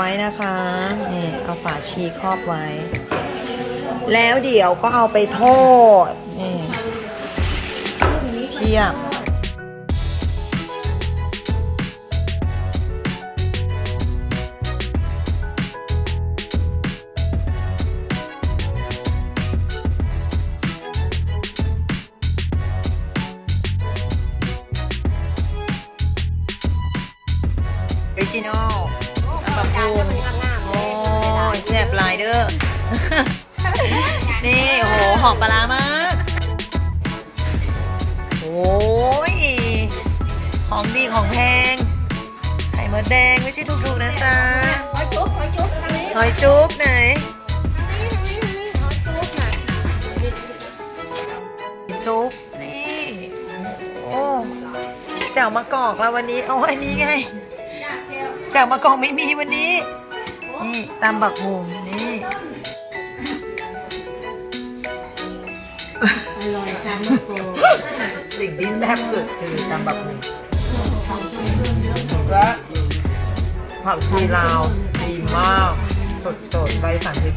ไว้นะคะนี่เอาฝาชีครอบไว้ แล้วเดี๋ยวก็เอาไปทอดนี่เทียบออริจินอล น้ำปลาปูโอ้ยแซ่บหลายเด้อ นี่โอ้โหหอมปลาร้ามาก โอ้ย ของดีของแพง ไข่มดแดงไม่ใช่ถูกๆนะจ๊ะขอจุ๊บขอจุ๊บทางนี้หอยจุ๊บไหนทางนี้ทางนี้ทางนี้ขอจุ๊บค่ะจุ๊บนี่ โอ้แจ่วมะกอกแล้ววันนี้เอาอันนี้ไง แจ่มะกอกไม่มีวันนี้ นี่ตำบักหุงนี่อร่อยจังมะโกสิ่งที่แซ่บสุดคือตำบักหุงและผักชีลาวดีมาก สดสดๆใบสันติ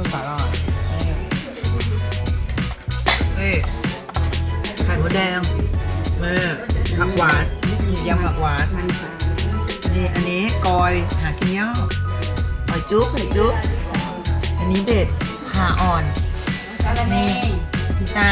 คือสาหร่ายนี่ไข่มดแดงนี่ผักหวานยำผักหวานนี่อันนี้กอยหากินยอกหอยจุ๊บหอยจุ๊บอันนี้เด็ดขาอ่อนนี่พิซซ่า